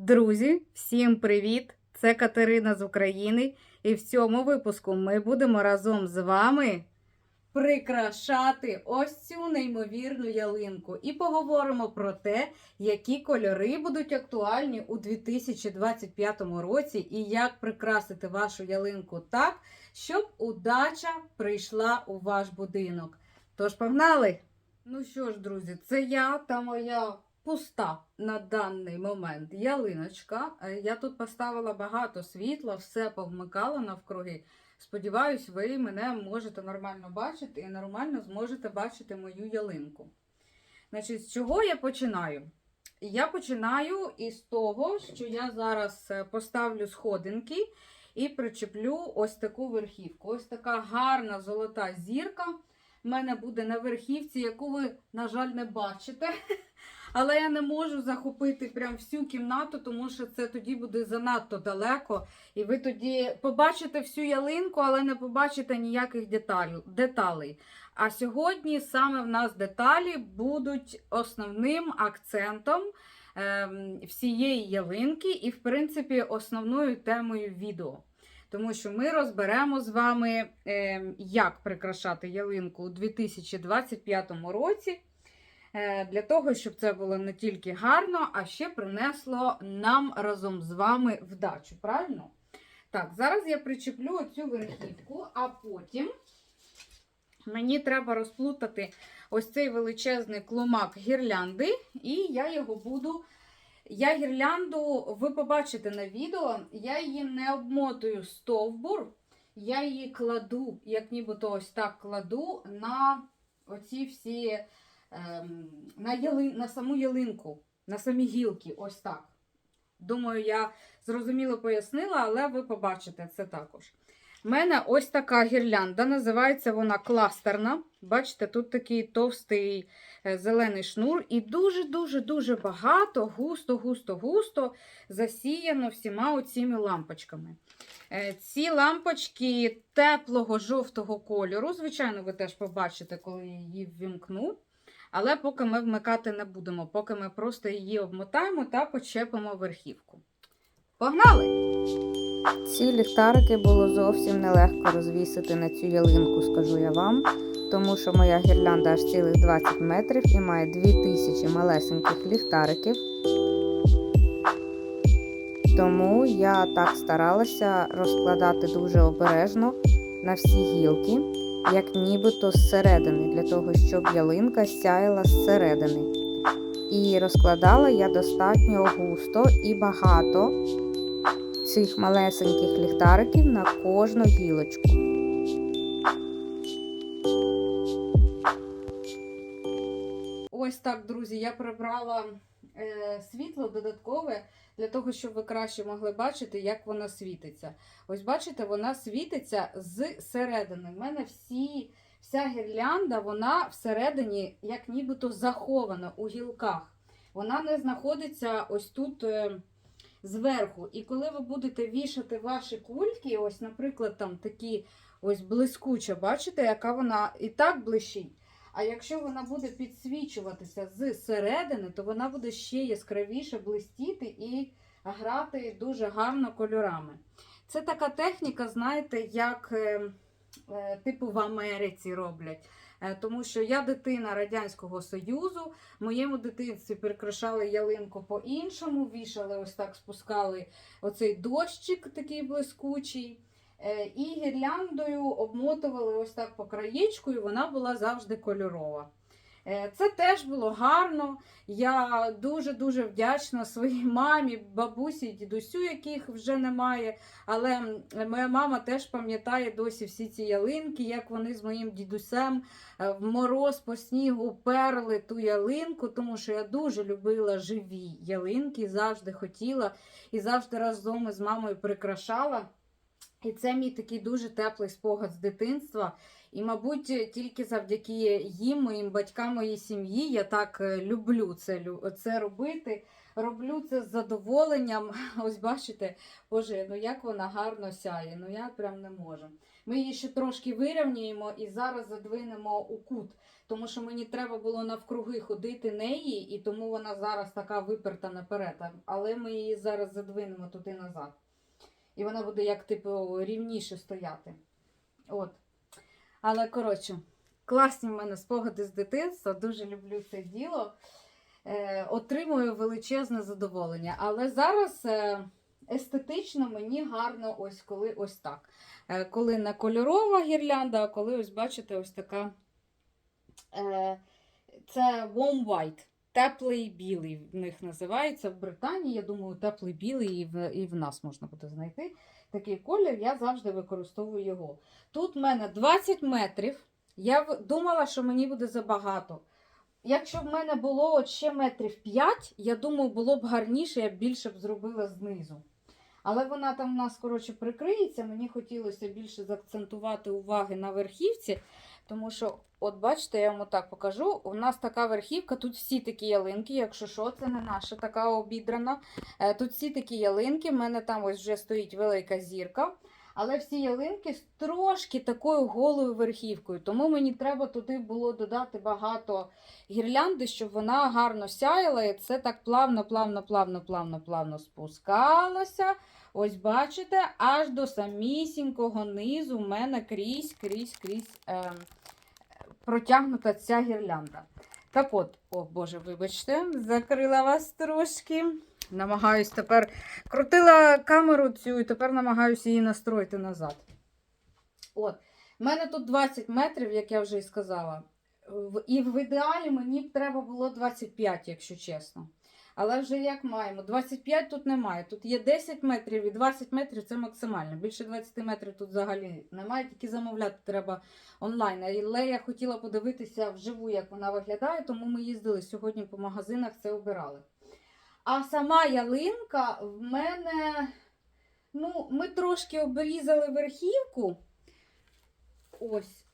Друзі, всім привіт! Це Катерина з України, і в цьому випуску ми будемо разом з вами прикрашати ось цю неймовірну ялинку і поговоримо про те, які кольори будуть актуальні у 2025 році і як прикрасити вашу ялинку так, щоб удача прийшла у ваш будинок. Тож погнали! Ну що ж, друзі, це я та моя пуста на даний момент ялиночка. Е, Я тут поставила багато світла, все повмикала навкруги. Сподіваюсь, ви мене можете нормально бачити і нормально зможете бачити мою ялинку. Значить, з чого я починаю? Я починаю із того, що я зараз е, поставлю сходинки і причеплю ось таку верхівку. Ось така гарна золота зірка. в мене буде на верхівці, яку ви, на жаль, не бачите. Але я не можу захопити прям всю кімнату, тому що це тоді буде занадто далеко. І ви тоді побачите всю ялинку, але не побачите ніяких деталей. А сьогодні саме в нас деталі будуть основним акцентом ем, всієї ялинки і, в принципі, основною темою відео. Тому що ми розберемо з вами, ем, як прикрашати ялинку у 2025 році. Е, Для того, щоб це було не тільки гарно, а ще принесло нам разом з вами вдачу. Правильно? Так, зараз я причеплю цю верхівку, а потім мені треба розплутати ось цей величезний клумак гірлянди, і я його буду. Я гірлянду, ви побачите на відео, я її не обмотую стовбур, я її кладу, як нібито ось так кладу на оці всі на, яли, на саму ялинку, на самі гілки, ось так. Думаю, я зрозуміло пояснила, але ви побачите це також. У мене ось така гірлянда, називається вона кластерна. Бачите, тут такий товстий е, зелений шнур, і дуже-дуже-дуже багато, густо-густо-густо засіяно всіма оціми лампочками. Е, Ці лампочки теплого жовтого кольору. Звичайно, ви теж побачите, коли я її ввімкну. Але поки ми вмикати не будемо, поки ми просто її обмотаємо та почепимо верхівку. Погнали! Ці ліхтарики було зовсім нелегко розвісити на цю ялинку, скажу я вам, тому що моя гірлянда аж цілих 20 метрів і має 2000 малесеньких ліхтариків. Тому я так старалася розкладати дуже обережно на всі гілки, як нібито зсередини, для того, щоб ялинка сяяла зсередини. І розкладала я достатньо густо і багато цих малесеньких ліхтариків на кожну гілочку. Ось так, друзі, я прибрала світло додаткове для того, щоб ви краще могли бачити, як вона світиться. Ось бачите, вона світиться з середини. У мене всі, вся гірлянда, вона всередині, як нібито захована у гілках. Вона не знаходиться ось тут е, зверху. І коли ви будете вішати ваші кульки, ось, наприклад, там такі ось блискуча, бачите, яка вона і так блищить. А якщо вона буде підсвічуватися з середини, то вона буде ще яскравіше блистіти і грати дуже гарно кольорами. Це така техніка, знаєте, як е, е, типу в Америці роблять. Е, Тому що я дитина Радянського Союзу, моєму дитинстві прикрашали ялинку по-іншому, вішали ось так, спускали оцей дощик такий блискучий. Е, І гірляндою обмотували ось так по краєчку, і вона була завжди кольорова. Е, Це теж було гарно. Я дуже-дуже вдячна своїй мамі, бабусі, дідусю, яких вже немає. Але моя мама теж пам'ятає досі всі ці ялинки, як вони з моїм дідусем е, в мороз по снігу перли ту ялинку, тому що я дуже любила живі ялинки, завжди хотіла і завжди разом із мамою прикрашала. І це мій такий дуже теплий спогад з дитинства. І, мабуть, тільки завдяки їм, моїм батькам, моїй сім'ї, я так е, люблю це, це робити, роблю це з задоволенням. Ось бачите, боже, ну як вона гарно сяє. Ну я прям не можу. Ми її ще трошки вирівнюємо і зараз задвинемо у кут, тому що мені треба було навкруги ходити неї, і тому вона зараз така виперта наперед. Але ми її зараз задвинемо туди назад. І вона буде як типу рівніше стояти. От. Але коротше, класні в мене спогади з дитинства. Дуже люблю це діло. Е, отримую величезне задоволення. Але зараз е, естетично мені гарно ось коли ось так. Е, коли не кольорова гірлянда, а коли ось бачите, ось така. Е, це warm white. Теплий білий в них називається в Британії. Я думаю, теплий білий і в, і в нас можна буде знайти такий колір. Я завжди використовую його. Тут в мене 20 метрів. Я думала, що мені буде забагато. Якщо в мене було ще метрів 5, я думаю, було б гарніше, я б більше б зробила знизу. Але вона там в нас, коротше, прикриється. Мені хотілося більше заакцентувати уваги на верхівці, тому що, от бачите, я вам отак покажу. У нас така верхівка, тут всі такі ялинки, якщо що, це не наша така обідрана. Е, Тут всі такі ялинки. в мене там ось вже стоїть велика зірка. Але всі ялинки з трошки такою голою верхівкою. Тому мені треба туди було додати багато гірлянди, щоб вона гарно сяяла. І це так плавно, плавно, плавно, плавно, плавно спускалося. Ось бачите, аж до самісінького низу в мене крізь, крізь, крізь е, протягнута ця гірлянда. Так от, о Боже, вибачте, закрила вас трошки. Намагаюсь тепер. Крутила камеру цю і тепер намагаюся її настроїти назад. От. У мене тут 20 метрів, як я вже і сказала. І в ідеалі мені б треба було 25, якщо чесно. Але вже як маємо. 25 тут немає. Тут є 10 метрів і 20 метрів це максимально. Більше 20 метрів тут взагалі немає, тільки замовляти треба онлайн. Але я хотіла подивитися вживу, як вона виглядає, тому ми їздили сьогодні по магазинах, це обирали. А сама ялинка в мене. Ну, ми трошки обрізали верхівку. Ось.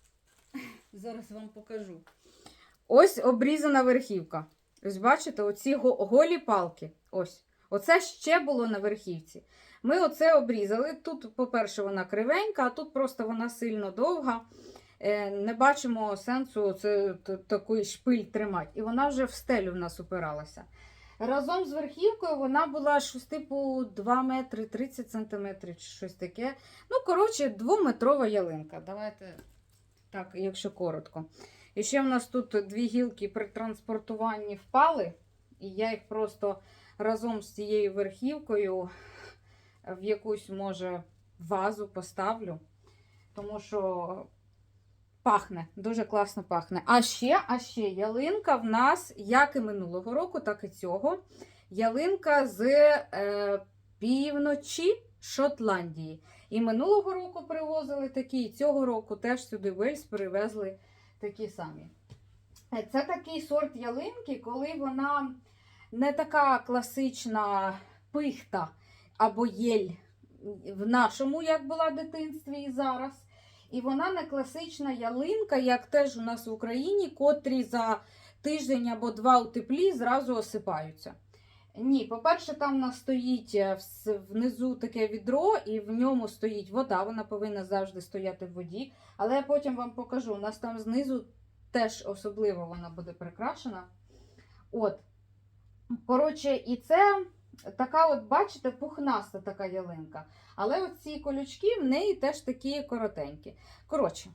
Зараз вам покажу. Ось обрізана верхівка. Ось бачите, оці голі палки. Ось. Оце ще було на верхівці. Ми оце обрізали. Тут, по-перше, вона кривенька, а тут просто вона сильно довга. Е, Не бачимо сенсу це, такий шпиль тримати. І вона вже в стелю в нас упиралася. Разом з верхівкою вона була щось типу 2 метри 30 сантиметрів чи щось таке. Ну, коротше, двометрова ялинка. Давайте так, якщо коротко. І ще в нас тут дві гілки при транспортуванні впали, і я їх просто разом з цією верхівкою в якусь, може, вазу поставлю. Тому що пахне, дуже класно пахне. А ще, а ще ялинка в нас, як і минулого року, так і цього. Ялинка з е, півночі Шотландії. І минулого року привозили такі, і цього року теж сюди Вельс привезли такі самі. Е, Це такий сорт ялинки, коли вона не така класична пихта або єль в нашому, як була в дитинстві і зараз. І вона не класична ялинка, як теж у нас в Україні, котрі за тиждень або два у теплі зразу осипаються. Ні, по-перше, там у нас стоїть е, внизу таке відро, і в ньому стоїть вода. Вона повинна завжди стояти в воді. Але я потім вам покажу. У нас там знизу теж особливо вона буде прикрашена. От. Коротше, і це така, от, бачите, пухнаста така ялинка. Але оці колючки в неї теж такі коротенькі. Коротше,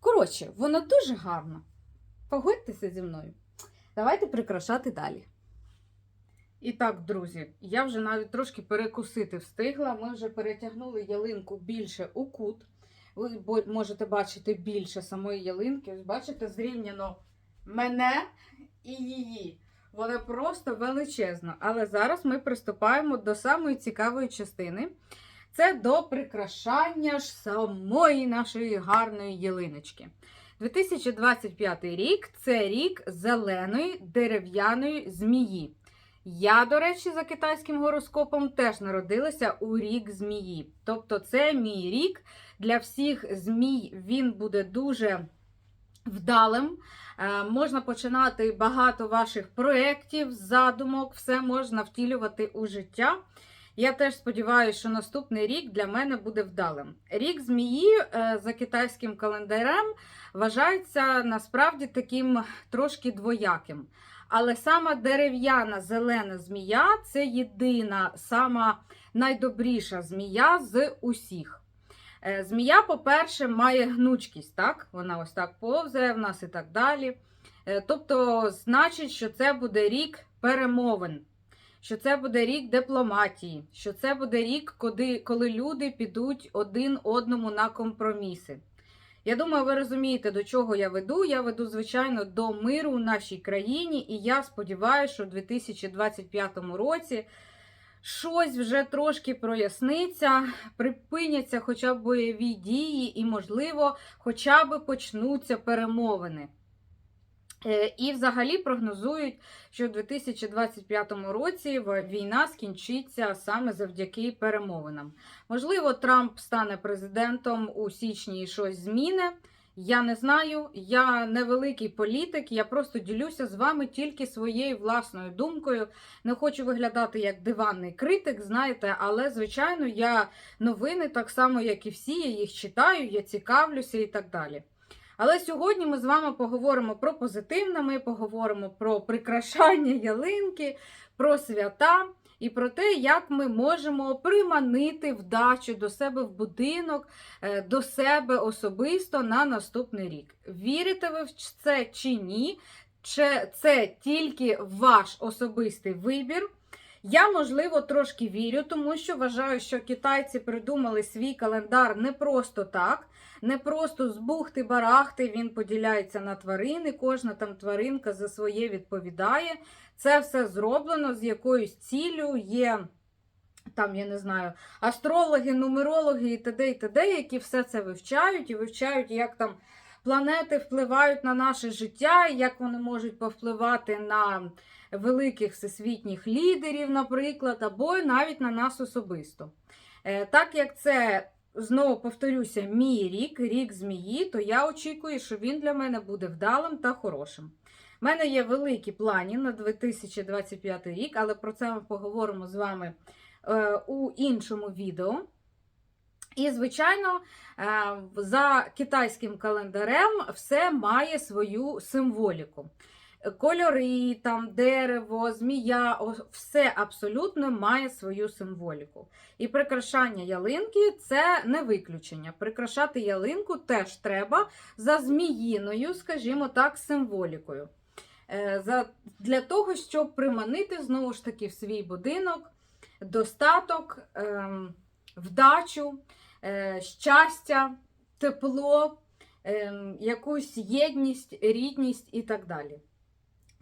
коротше, воно дуже гарно. Погодьтеся зі мною. Давайте прикрашати далі. І так, друзі, я вже навіть трошки перекусити встигла. Ми вже перетягнули ялинку більше у кут. Ви можете бачити більше самої ялинки. Бачите, зрівняно мене і її. Вона просто величезна. Але зараз ми приступаємо до самої цікавої частини. Це до прикрашання ж самої нашої гарної ялиночки. 2025 рік це рік зеленої дерев'яної змії. Я, до речі, за китайським гороскопом теж народилася у рік змії. Тобто, це мій рік. Для всіх змій він буде дуже вдалим. Е, Можна починати багато ваших проєктів, задумок, все можна втілювати у життя. Я теж сподіваюся, що наступний рік для мене буде вдалим. Рік змії е, за китайським календарем вважається насправді таким трошки двояким. Але сама дерев'яна зелена змія це єдина, сама найдобріша змія з усіх. Е, Змія, по-перше, має гнучкість, так? Вона ось так повзає в нас і так далі. Е, Тобто, значить, що це буде рік перемовин, що це буде рік дипломатії, що це буде рік, коли, коли люди підуть один одному на компроміси. Я думаю, ви розумієте, до чого я веду. Я веду, звичайно, до миру в нашій країні, і я сподіваюся, що в 2025 році щось вже трошки проясниться, припиняться хоча б бойові дії, і, можливо, хоча б почнуться перемовини. Е, І взагалі прогнозують, що в 2025 році війна скінчиться саме завдяки перемовинам. Можливо, Трамп стане президентом у січні і щось зміни. Я не знаю, я не великий політик, я просто ділюся з вами тільки своєю власною думкою. Не хочу виглядати як диванний критик, знаєте, але, звичайно, я новини так само, як і всі, я їх читаю, я цікавлюся і так далі. Але сьогодні ми з вами поговоримо про позитивне, ми поговоримо про прикрашання ялинки, про свята і про те, як ми можемо приманити вдачу до себе в будинок, е, до себе особисто на наступний рік. Вірите ви в це чи ні? Чи це тільки ваш особистий вибір? Я, можливо, трошки вірю, тому що вважаю, що китайці придумали свій календар не просто так, не просто з бухти-барахти він поділяється на тварини, кожна там тваринка за своє відповідає. Це все зроблено з якоюсь ціллю. Є там, я не знаю, астрологи, нумерологи і т.д. і т.д., які все це вивчають і вивчають, як там планети впливають на наше життя, як вони можуть повпливати на великих всесвітніх лідерів, наприклад, або навіть на нас особисто. Е, Так як це, знову повторюся, мій рік, рік змії, то я очікую, що він для мене буде вдалим та хорошим. У мене є великі плані на 2025 рік, але про це ми поговоримо з вами е, у іншому відео. І, звичайно, е, за китайським календарем все має свою символіку. Кольори, там, дерево, змія, все абсолютно має свою символіку. І прикрашання ялинки це не виключення. Прикрашати ялинку теж треба за зміїною, скажімо так, символікою. Е, для того, щоб приманити знову ж таки в свій будинок достаток, ем, вдачу, е, щастя, тепло, ем, якусь єдність, рідність і так далі.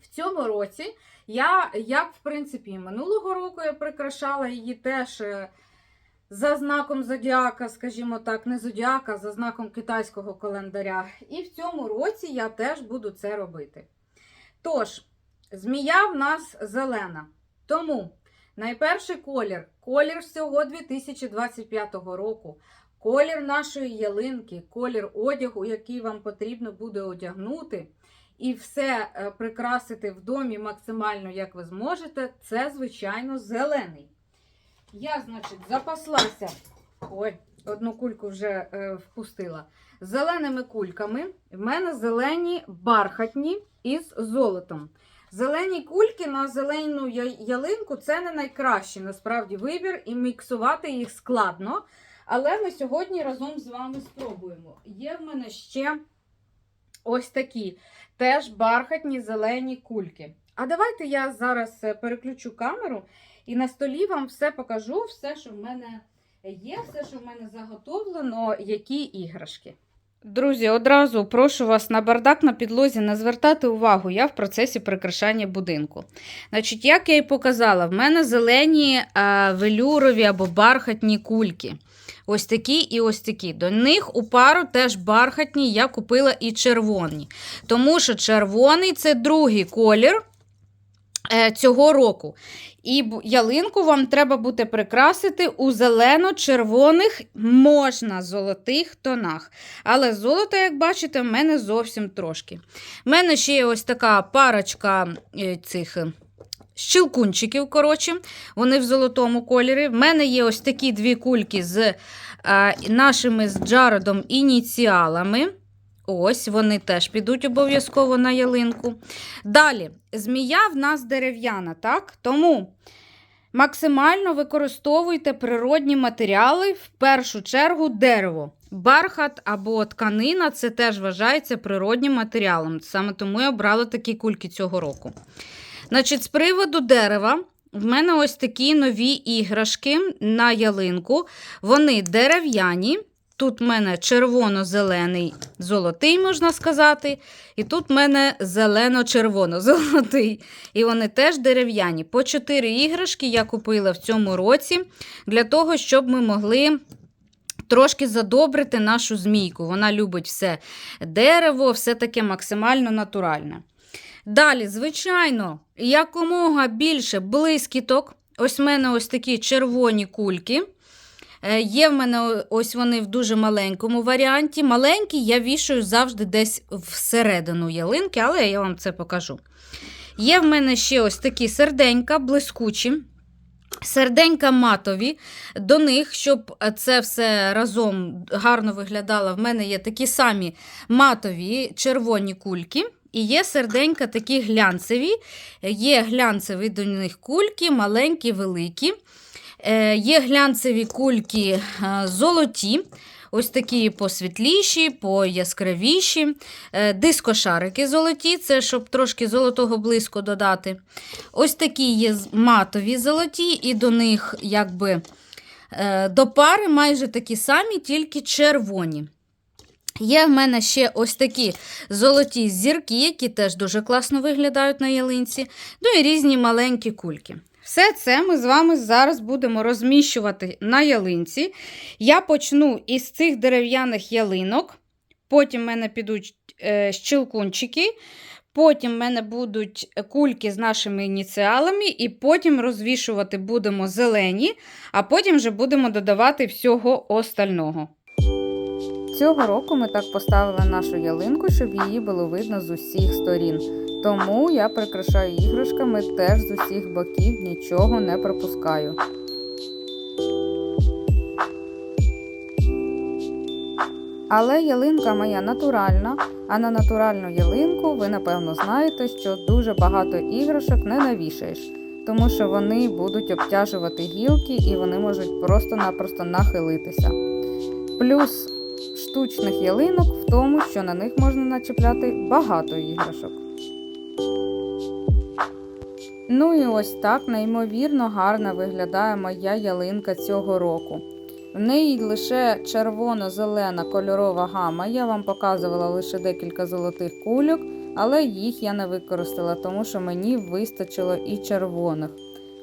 В цьому році я, як в принципі, минулого року я прикрашала її теж е, за знаком зодіака, скажімо так, не зодіака, за знаком китайського календаря. І в цьому році я теж буду це робити. Тож, змія в нас зелена. Тому найперший колір колір всього 2025 року. Колір нашої ялинки, колір одягу, який вам потрібно буде одягнути, і все е, прикрасити в домі максимально, як ви зможете, це, звичайно, зелений. Я, значить, запаслася. Ой, одну кульку вже е, впустила. Зеленими кульками. В мене зелені бархатні із золотом. Зелені кульки на зелену ялинку це не найкращий насправді вибір, і міксувати їх складно. Але ми сьогодні разом з вами спробуємо. Є в мене ще ось такі теж бархатні зелені кульки. А давайте я зараз е, переключу камеру і на столі вам все покажу, все, що в мене є, все, що в мене заготовлено, які іграшки. Друзі, одразу прошу вас на бардак на підлозі не звертати увагу, я в процесі прикрашання будинку. Значить, як я і показала, в мене зелені а, велюрові або бархатні кульки. Ось такі і ось такі. До них у пару теж бархатні, я купила і червоні. Тому що червоний це другий колір е, цього року. І ялинку вам треба буде прикрасити у зелено-червоних, можна золотих тонах. Але золото, як бачите, в мене зовсім трошки. У мене ще є ось така парочка е, цих. Щелкунчиків, коротше, вони в золотому кольорі. В мене є ось такі дві кульки з е, нашими з Джаредом ініціалами. Ось, вони теж підуть обов'язково на ялинку. Далі, змія в нас дерев'яна, так? Тому максимально використовуйте природні матеріали, в першу чергу дерево. Бархат або тканина це теж вважається природнім матеріалом. Саме тому я обрала такі кульки цього року. Значить, з приводу дерева, в мене ось такі нові іграшки на ялинку. Вони дерев'яні. Тут в мене червоно-зелений золотий, можна сказати. І тут в мене зелено-червоно-золотий. І вони теж дерев'яні. По 4 іграшки я купила в цьому році для того, щоб ми могли. Трошки задобрити нашу змійку. Вона любить все дерево, все таке максимально натуральне. Далі, звичайно, якомога більше блискіток. Ось в мене ось такі червоні кульки. Е, Є в мене ось вони в дуже маленькому варіанті. Маленькі я вішаю завжди десь всередину ялинки, але я вам це покажу. Є в мене ще ось такі серденька, блискучі. Серденька матові. До них, щоб це все разом гарно виглядало, в мене є такі самі матові червоні кульки. І є серденька такі глянцеві. Є глянцеві до них кульки, маленькі, великі. Е, Є глянцеві кульки е, золоті, ось такі посвітліші, пояскравіші. Е, Дискошарики золоті, це щоб трошки золотого блиску додати. Ось такі є матові золоті, і до них якби до пари майже такі самі, тільки червоні. Є в мене ще ось такі золоті зірки, які теж дуже класно виглядають на ялинці. Ну і різні маленькі кульки. Все це ми з вами зараз будемо розміщувати на ялинці. Я почну із цих дерев'яних ялинок. Потім в мене підуть е, щелкунчики. Потім в мене будуть кульки з нашими ініціалами, і потім розвішувати будемо зелені, а потім вже будемо додавати всього остального. Цього року ми так поставили нашу ялинку, щоб її було видно з усіх сторін. Тому я прикрашаю іграшками теж з усіх боків, нічого не пропускаю. Але ялинка моя натуральна, а на натуральну ялинку ви напевно знаєте, що дуже багато іграшок не навішаєш, тому що вони будуть обтяжувати гілки і вони можуть просто-напросто нахилитися. Плюс штучних ялинок в тому, що на них можна начепляти багато іграшок. Ну і ось так неймовірно гарно виглядає моя ялинка цього року. В неї лише червоно-зелена кольорова гама. Я вам показувала лише декілька золотих кульок, але їх я не використала, тому що мені вистачило і червоних.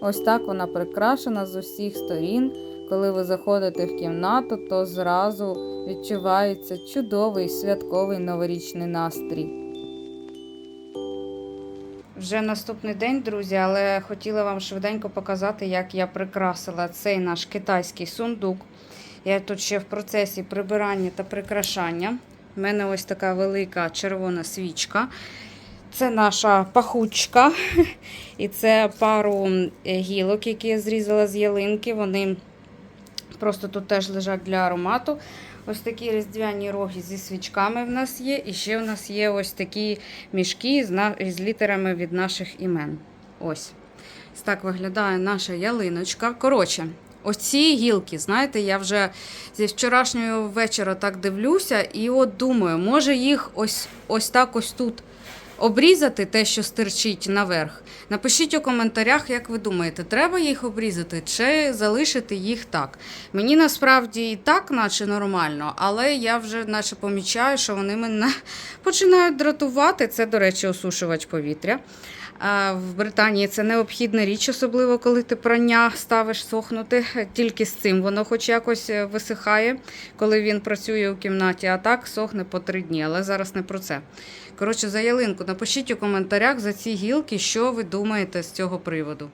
Ось так вона прикрашена з усіх сторін. Коли ви заходите в кімнату, то зразу відчувається чудовий святковий новорічний настрій. Вже наступний день, друзі, але хотіла вам швиденько показати, як я прикрасила цей наш китайський сундук. Я тут ще в процесі прибирання та прикрашання. У мене ось така велика червона свічка. Це наша пахучка. І це пару гілок, які я зрізала з ялинки. Вони просто тут теж лежать для аромату. Ось такі різдвяні роги зі свічками в нас є. І ще в нас є ось такі мішки з, літерами від наших імен. Ось. Ось так виглядає наша ялиночка. Коротше, ось ці гілки, знаєте, я вже зі вчорашнього вечора так дивлюся, і от думаю, може їх ось, ось так ось тут обрізати, те, що стирчить наверх. Напишіть у коментарях, як ви думаєте, треба їх обрізати чи залишити їх так. Мені насправді і так, наче нормально, але я вже наче помічаю, що вони мене починають дратувати. Це, до речі, осушувач повітря. В Британії це необхідна річ, особливо коли ти прання ставиш сохнути. Тільки з цим воно хоч якось е, висихає, коли він працює у кімнаті, а так сохне по три дні. Але зараз не про це. Коротше, за ялинку напишіть у коментарях за ці гілки, що ви думаєте з цього приводу.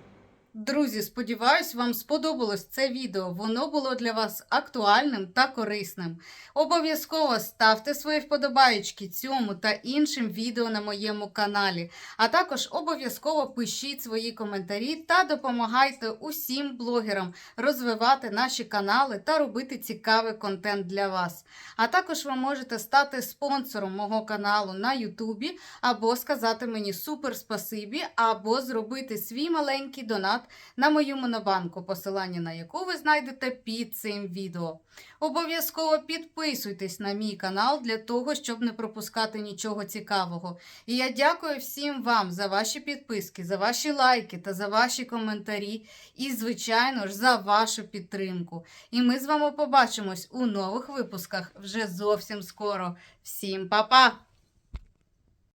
Друзі, сподіваюсь, вам сподобалось це відео. Воно було для вас актуальним та корисним. Обов'язково ставте свої вподобаєчки цьому та іншим відео на моєму каналі. А також обов'язково пишіть свої коментарі та допомагайте усім блогерам розвивати наші канали та робити цікавий контент для вас. А також ви можете стати спонсором мого каналу на Ютубі або сказати мені супер спасибі, або зробити свій маленький донат на мою монобанку, посилання на яку ви знайдете під цим відео. Обов'язково підписуйтесь на мій канал для того, щоб не пропускати нічого цікавого. І я дякую всім вам за ваші підписки, за ваші лайки та за ваші коментарі, і, звичайно ж, за вашу підтримку. І ми з вами побачимось у нових випусках вже зовсім скоро. Всім па-па!